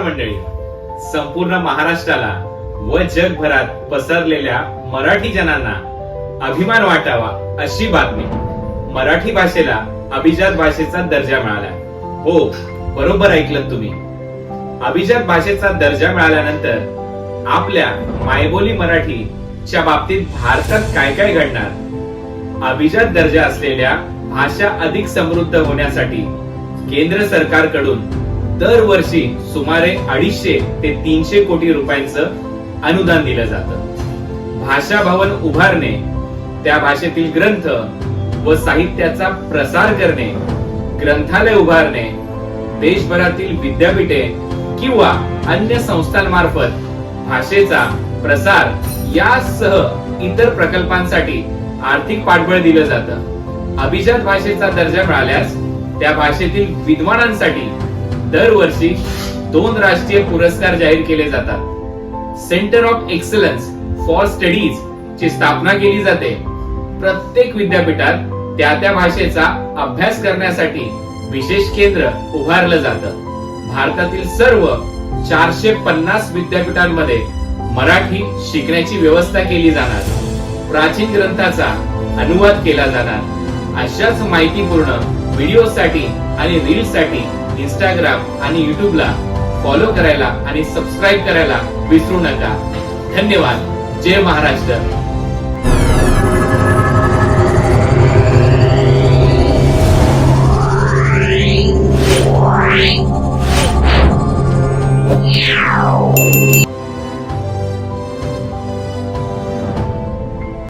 नमस्कार मंडळी संपूर्ण महाराष्ट्राला व जगभरात पसरलेल्या मराठी जनांना अभिमान वाटावा अशी बातमी मराठी भाषेला अभिजात भाषेचा दर्जा मिळाला हो बरोबर ऐकलं तुम्ही. अभिजात भाषेचा दर्जा मिळाल्यानंतर आपल्या मायबोली मराठीच्या बाबतीत भारतात काय काय घडणार? अभिजात दर्जा असलेल्या भाषा अधिक समृद्ध होण्यासाठी केंद्र सरकारकडून दरवर्षी सुमारे अडीचशे ते तीनशे कोटी रुपयांचं अनुदान दिलं जातं. भाषा भवन उभारणे त्या भाषेतील ग्रंथ व साहित्याचा प्रसार करणे ग्रंथालय उभारणे देशभरातील विद्यापीठे किंवा अन्य संस्थांमार्फत भाषेचा प्रसार यासह इतर प्रकल्पांसाठी आर्थिक पाठबळ दिलं जातं. अभिजात भाषेचा दर्जा मिळाल्यास त्या भाषेतील विद्वानांसाठी दरवर्षी दोन राष्ट्रीय पुरस्कार जाहीर केले जातात. Centre of excellence for studies ची स्थापना केली जाते. प्रत्येक विद्यापीठात त्या त्या भाषेचा अभ्यास करण्यासाठी विशेष केंद्र उभारलं जातं. भारतातील सर्व चारशे पन्नास विद्यापीठांमध्ये मराठी शिकण्याची व्यवस्था केली जाणार. प्राचीन ग्रंथाचा अनुवाद केला जाणार. अशाच माहितीपूर्ण व्हिडिओसाठी आणि रील्ससाठी इंस्टाग्राम आणि युट्यूबला फॉलो करायला आणि सबस्क्राईब करायला विसरू नका. धन्यवाद. जय महाराष्ट्र.